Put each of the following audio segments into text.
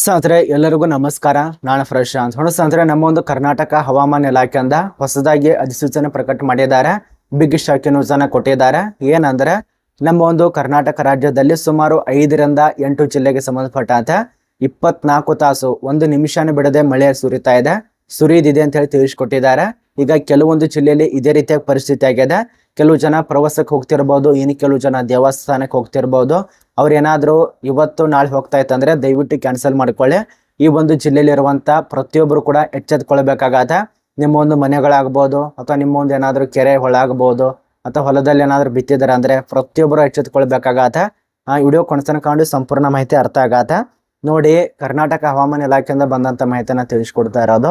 ಸ್ನೇಹಿತರೆ, ಎಲ್ಲರಿಗೂ ನಮಸ್ಕಾರ. ನಾನು ಪ್ರಶಾಂತ್ ಹೊಣ ಸ್ನೇಹಿತರೆ, ನಮ್ಮ ಒಂದು ಕರ್ನಾಟಕ ಹವಾಮಾನ ಇಲಾಖೆಯಿಂದ ಹೊಸದಾಗಿ ಅಧಿಸೂಚನೆ ಪ್ರಕಟ ಮಾಡಿದ್ದಾರೆ. ಬಿಗ್ ಶಾಕ್ ನ್ಯೂಸ್ ಕೊಟ್ಟಿದ್ದಾರೆ. ಏನಂದ್ರೆ, ನಮ್ಮ ಒಂದು ಕರ್ನಾಟಕ ರಾಜ್ಯದಲ್ಲಿ ಸುಮಾರು ಐದರಿಂದ ಎಂಟು ಜಿಲ್ಲೆಗೆ ಸಂಬಂಧಪಟ್ಟಂತೆ ಇಪ್ಪತ್ನಾಲ್ಕು ತಾಸು ಒಂದು ನಿಮಿಷನ ಬಿಡದೆ ಮಳೆ ಸುರಿತಾ ಇದೆ. ಸುರಿದಿದೆ ಅಂತ ಹೇಳಿ ತಿಳಿಸ್ಕೊಟ್ಟಿದ್ದಾರೆ. ಈಗ ಕೆಲವೊಂದು ಜಿಲ್ಲೆಯಲ್ಲಿ ಇದೇ ರೀತಿಯ ಪರಿಸ್ಥಿತಿ ಆಗಿದೆ. ಕೆಲವು ಜನ ಪ್ರವಾಸಕ್ಕೆ ಹೋಗ್ತಿರ್ಬೋದು, ಇನ್ನು ಕೆಲವು ಜನ ದೇವಸ್ಥಾನಕ್ಕೆ ಹೋಗ್ತಿರ್ಬೋದು. ಅವ್ರು ಏನಾದರೂ ಇವತ್ತು ನಾಳೆ ಹೋಗ್ತಾ ಇತ್ತಂದ್ರೆ ದಯವಿಟ್ಟು ಕ್ಯಾನ್ಸಲ್ ಮಾಡ್ಕೊಳ್ಳಿ. ಈ ಒಂದು ಜಿಲ್ಲೆಯಲ್ಲಿರುವಂಥ ಪ್ರತಿಯೊಬ್ಬರು ಕೂಡ ಎಚ್ಚೆತ್ಕೊಳ್ಬೇಕಾಗತ್ತೆ ನಿಮ್ಮ ಒಂದು ಮನೆಗಳಾಗ್ಬೋದು, ಅಥವಾ ನಿಮ್ಮ ಒಂದು ಏನಾದರೂ ಕೆರೆ ಹೊಳ ಆಗ್ಬೋದು ಅಥವಾ ಹೊಲದಲ್ಲಿ ಏನಾದರೂ ಬಿತ್ತಿದ್ದಾರೆ ಅಂದರೆ ಪ್ರತಿಯೊಬ್ಬರು ಎಚ್ಚೆತ್ಕೊಳ್ಬೇಕಾಗತ್ತೆ ಆ ವಿಡಿಯೋ ಕೊನೆತನಕ ಸಂಪೂರ್ಣ ಮಾಹಿತಿ ಅರ್ಥ ಆಗತ್ತೆ ನೋಡಿ, ಕರ್ನಾಟಕ ಹವಾಮಾನ ಇಲಾಖೆಯಿಂದ ಬಂದಂಥ ಮಾಹಿತಿನ ತಿಳಿಸ್ಕೊಡ್ತಾ ಇರೋದು.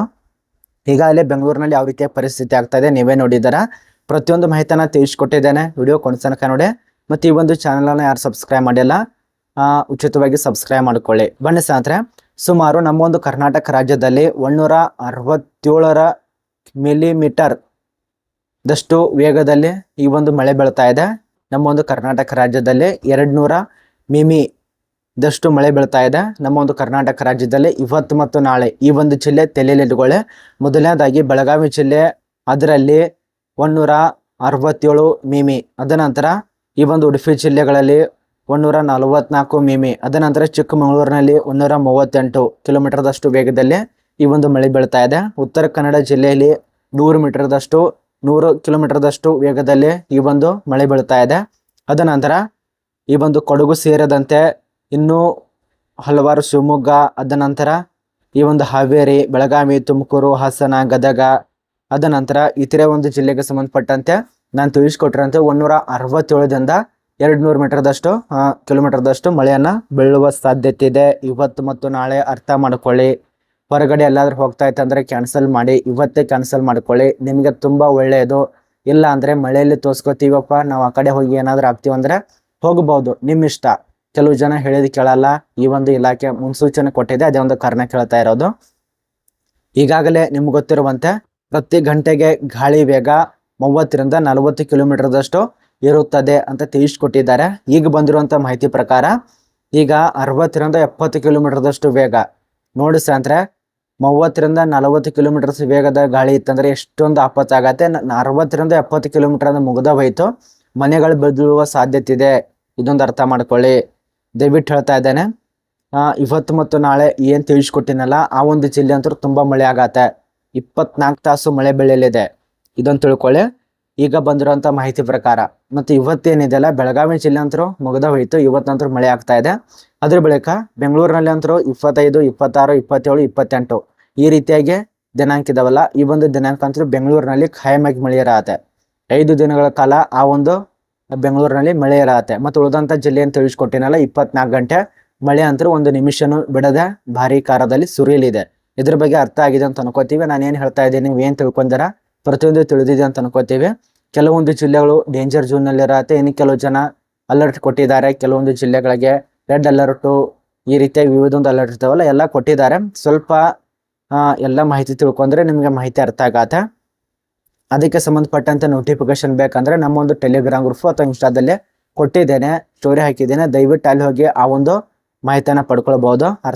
ಈಗಾಗಲೇ ಬೆಂಗಳೂರಿನಲ್ಲಿ ಯಾವ ರೀತಿಯ ಪರಿಸ್ಥಿತಿ ಆಗ್ತಾ ಇದೆ, ನೀವೇ ನೋಡಿದ್ದೀರಾ? ಪ್ರತಿಯೊಂದು ಮಾಹಿತಿನ ತಿಳಿಸ್ಕೊಟ್ಟಿದ್ದೇನೆ. ವಿಡಿಯೋ ಕೊನೆತನಕ ನೋಡಿ ಮತ್ತು ಈ ಒಂದು ಚಾನಲನ್ನು ಯಾರು ಸಬ್ಸ್ಕ್ರೈಬ್ ಮಾಡಿಲ್ಲ ಉಚಿತವಾಗಿ ಸಬ್ಸ್ಕ್ರೈಬ್ ಮಾಡಿಕೊಳ್ಳಿ. ಬನ್ನಿ ಸ್ನೇಹಿತರೆ, ಸುಮಾರು ನಮ್ಮ ಒಂದು ಕರ್ನಾಟಕ ರಾಜ್ಯದಲ್ಲಿ ಒಂದೂರ ಅರವತ್ತೇಳರ ಮಿಲಿಮೀಟರ್ ದಷ್ಟು ವೇಗದಲ್ಲಿ ಈ ಒಂದು ಮಳೆ ಬೀಳ್ತಾ ಇದೆ. ನಮ್ಮ ಒಂದು ಕರ್ನಾಟಕ ರಾಜ್ಯದಲ್ಲಿ ಎರಡು ನೂರ ಮಿಮಿ ದಷ್ಟು ಮಳೆ ಬೀಳ್ತಾ ಇದೆ. ನಮ್ಮ ಒಂದು ಕರ್ನಾಟಕ ರಾಜ್ಯದಲ್ಲಿ ಇವತ್ತು ಮತ್ತು ನಾಳೆ ಈ ಒಂದು ಜಿಲ್ಲೆ ತಲೆಯಲ್ಲಿಟ್ಕೊಳ್ಳಿ ಮೊದಲನೇದಾಗಿ ಬೆಳಗಾವಿ ಜಿಲ್ಲೆ, ಅದರಲ್ಲಿ ಒಂದೂರ ಅರವತ್ತೇಳು ಮಿಮಿ. ಅದ ನಂತರ ಈ ಒಂದು ಉಡುಪಿ ಜಿಲ್ಲೆಗಳಲ್ಲಿ ಒಂದೂರ ನಲವತ್ನಾಲ್ಕು ಮಿಮಿ ಅದ ನಂತರ ಚಿಕ್ಕಮಗಳೂರಿನಲ್ಲಿ ಒಂದೂರ ಮೂವತ್ತೆಂಟು ಕಿಲೋಮೀಟರ್ದಷ್ಟು ವೇಗದಲ್ಲಿ ಈ ಒಂದು ಮಳೆ ಬೀಳ್ತಾ ಇದೆ. ಉತ್ತರ ಕನ್ನಡ ಜಿಲ್ಲೆಯಲ್ಲಿ ನೂರು ಮೀಟರ್ದಷ್ಟು, ನೂರು ಕಿಲೋಮೀಟರ್ದಷ್ಟು ವೇಗದಲ್ಲಿ ಈ ಒಂದು ಮಳೆ ಬೀಳ್ತಾ ಇದೆ. ಅದನಂತರ ಈ ಒಂದು ಕೊಡಗು ಸೇರಿದಂತೆ ಇನ್ನೂ ಹಲವಾರು ಶಿವಮೊಗ್ಗ ಅದ ನಂತರ ಈ ಒಂದು ಹಾವೇರಿ, ಬೆಳಗಾವಿ, ತುಮಕೂರು, ಹಾಸನ, ಗದಗ ಅದ ನಂತರ ಇತರೆ ಒಂದು ಜಿಲ್ಲೆಗೆ ಸಂಬಂಧಪಟ್ಟಂತೆ ನಾನು ತಿಳಿಸ್ಕೊಟ್ರಂತೆ ಒಂದೂರ ಅರವತ್ತೇಳರಿಂದ ಎರಡು ನೂರು ಮೀಟರ್ದಷ್ಟು ಕಿಲೋಮೀಟರ್ದಷ್ಟು ಮಳೆಯನ್ನು ಬೀಳುವ ಸಾಧ್ಯತೆ ಇದೆ. ಇವತ್ತು ಮತ್ತು ನಾಳೆ ಅರ್ಥ ಮಾಡ್ಕೊಳ್ಳಿ. ಹೊರಗಡೆ ಎಲ್ಲಾದರೂ ಹೋಗ್ತಾ ಇತ್ತಂದರೆ ಕ್ಯಾನ್ಸಲ್ ಮಾಡಿ. ಇವತ್ತೇ ಕ್ಯಾನ್ಸಲ್ ಮಾಡ್ಕೊಳ್ಳಿ. ನಿಮಗೆ ತುಂಬ ಒಳ್ಳೆಯದು. ಇಲ್ಲ ಅಂದರೆ ಮಳೆಯಲ್ಲಿ ತೋರಿಸ್ಕೊತೀವಪ್ಪ ನಾವು ಆ ಕಡೆ ಹೋಗಿ ಏನಾದರೂ ಆಗ್ತೀವಂದರೆ ಹೋಗ್ಬೋದು. ನಿಮ್ಮ ಇಷ್ಟ. ಕೆಲವು ಜನ ಹೇಳಿದ್ದು ಕೇಳಲ್ಲ. ಈ ಒಂದು ಇಲಾಖೆ ಮುನ್ಸೂಚನೆ ಕೊಟ್ಟಿದೆ. ಅದೇ ಒಂದು ಕಾರಣ ಕೇಳ್ತಾ ಇರೋದು. ಈಗಾಗಲೇ ನಿಮ್ಗೆ ಗೊತ್ತಿರುವಂತೆ, ಪ್ರತಿ ಗಂಟೆಗೆ ಗಾಳಿ ವೇಗ ಮೂವತ್ತರಿಂದ ನಲವತ್ತು ಕಿಲೋಮೀಟರ್ದಷ್ಟು ಇರುತ್ತದೆ ಅಂತ ತಿಳಿಸ್ಕೊಟ್ಟಿದ್ದಾರೆ. ಈಗ ಬಂದಿರುವಂಥ ಮಾಹಿತಿ ಪ್ರಕಾರ ಈಗ ಅರವತ್ತರಿಂದ ಎಪ್ಪತ್ತು ಕಿಲೋಮೀಟರ್ದಷ್ಟು ವೇಗ. ನೋಡಿ ಸ್ನೇಹಿತರೆ, ಮೂವತ್ತರಿಂದ ನಲವತ್ತು ಕಿಲೋಮೀಟರ್ಸ್ ವೇಗದ ಗಾಳಿ ಇತ್ತಂದ್ರೆ ಎಷ್ಟೊಂದು ಆಪತ್ತಾಗತ್ತೆ. ಅರವತ್ತರಿಂದ ಎಪ್ಪತ್ತು ಕಿಲೋಮೀಟರ್ ಅಂದ್ರೆ ಮುಗ್ದ ಹೋಯ್ತು. ಮನೆಗಳು ಬದಲುವ ಸಾಧ್ಯತೆ ಇದೆ ಇದೊಂದು ಅರ್ಥ ಮಾಡ್ಕೊಳ್ಳಿ. ದಯವಿಟ್ಟು ಹೇಳ್ತಾ ಇದ್ದೇನೆ. ಇವತ್ತು ಮತ್ತು ನಾಳೆ ಏನು ತಿಳಿಸ್ಕೊಟ್ಟಿನಲ್ಲ, ಆ ಒಂದು ಜಿಲ್ಲೆ ಅಂತೂ ತುಂಬ ಮಳೆ ಆಗತ್ತೆ. ಇಪ್ಪತ್ನಾಲ್ಕು ತಾಸು ಮಳೆ ಬೀಳಲಿದೆ ಇದೊಂದು ತಿಳ್ಕೊಳ್ಳಿ ಈಗ ಬಂದಿರೋಂಥ ಮಾಹಿತಿ ಪ್ರಕಾರ, ಮತ್ತು ಇವತ್ತೇನಿದೆಯಲ್ಲ ಬೆಳಗಾವಿ ಜಿಲ್ಲೆ ಅಂತರೂ ಮುಗಿದ ಹೋಯಿತು, ಇವತ್ತಂತರೂ ಮಳೆ ಆಗ್ತಾ ಇದೆ. ಅದ್ರ ಬಳಿಕ ಬೆಂಗಳೂರಿನಲ್ಲಿ ಅಂತರೂ ಇಪ್ಪತ್ತೈದು, ಇಪ್ಪತ್ತಾರು, ಇಪ್ಪತ್ತೇಳು, ಇಪ್ಪತ್ತೆಂಟು ಈ ರೀತಿಯಾಗಿ ದಿನಾಂಕ ಇದಾವಲ್ಲ, ಈ ಒಂದು ದಿನಾಂಕ ಅಂತೂ ಬೆಂಗಳೂರಿನಲ್ಲಿ ಖಾಯಮಾಗಿ ಮಳೆ ಇರತ್ತೆ ಐದು ದಿನಗಳ ಕಾಲ ಆ ಒಂದು ಬೆಂಗಳೂರಿನಲ್ಲಿ ಮಳೆ ಇರತ್ತೆ ಮತ್ತು ಉಳಿದಂಥ ಜಿಲ್ಲೆ ಅಂತ ತಿಳಿಸ್ಕೊಟ್ಟಿನಲ್ಲ, ಇಪ್ಪತ್ನಾಲ್ಕು ಗಂಟೆ ಮಳೆ ಅಂತೂ ಒಂದು ನಿಮಿಷನೂ ಬಿಡದೆ ಭಾರೀ ಕಾರದಲ್ಲಿ ಸುರಿಯಲಿದೆ. ಇದ್ರ ಬಗ್ಗೆ ಅರ್ಥ ಆಗಿದೆ ಅಂತ ಅನ್ಕೋತೀವಿ. ನಾನು ಏನು ಹೇಳ್ತಾ ಇದ್ದೀನಿ, ನೀವು ಏನು ತಿಳ್ಕೊಂಡಾರ ಪ್ರತಿಯೊಂದು ತಿಳಿದಿದೆ ಅಂತ ಅನ್ಕೋತೀವಿ. ಕೆಲವೊಂದು ಜಿಲ್ಲೆಗಳು ಡೇಂಜರ್ನಲ್ಲಿ ಇರತ್ತೆ. ಇನ್ನು ಕೆಲವು ಜನ ಅಲರ್ಟ್ ಕೊಟ್ಟಿದ್ದಾರೆ. ಕೆಲವೊಂದು ಜಿಲ್ಲೆಗಳಿಗೆ ರೆಡ್ ಅಲರ್ಟು ಈ ರೀತಿಯಾಗಿ ವಿವಿಧೊಂದು ಅಲರ್ಟ್ ಇರ್ತಾವಲ್ಲ, ಎಲ್ಲ ಕೊಟ್ಟಿದ್ದಾರೆ. ಸ್ವಲ್ಪ ಎಲ್ಲ ಮಾಹಿತಿ ತಿಳ್ಕೊಂಡ್ರೆ ನಿಮಗೆ ಮಾಹಿತಿ ಅರ್ಥ ಆಗತ್ತೆ. ಅದಕ್ಕೆ ಸಂಬಂಧಪಟ್ಟಂತೆ ನೋಟಿಫಿಕೇಶನ್ ಬೇಕಂದ್ರೆ ನಮ್ಮ ಒಂದು ಟೆಲಿಗ್ರಾಮ್ ಗ್ರೂಪ್ ಅಥವಾ ಇನ್ಸ್ಟಾದಲ್ಲಿ ಕೊಟ್ಟಿದ್ದೇನೆ ಸ್ಟೋರಿ ಹಾಕಿದ್ದೇನೆ. ದಯವಿಟ್ಟು ಅಲ್ಲಿ ಹೋಗಿ ಆ ಒಂದು ಮಾಹಿತಿಯನ್ನು ಪಡ್ಕೊಳ್ಬಹುದು. ಅರ್ಥ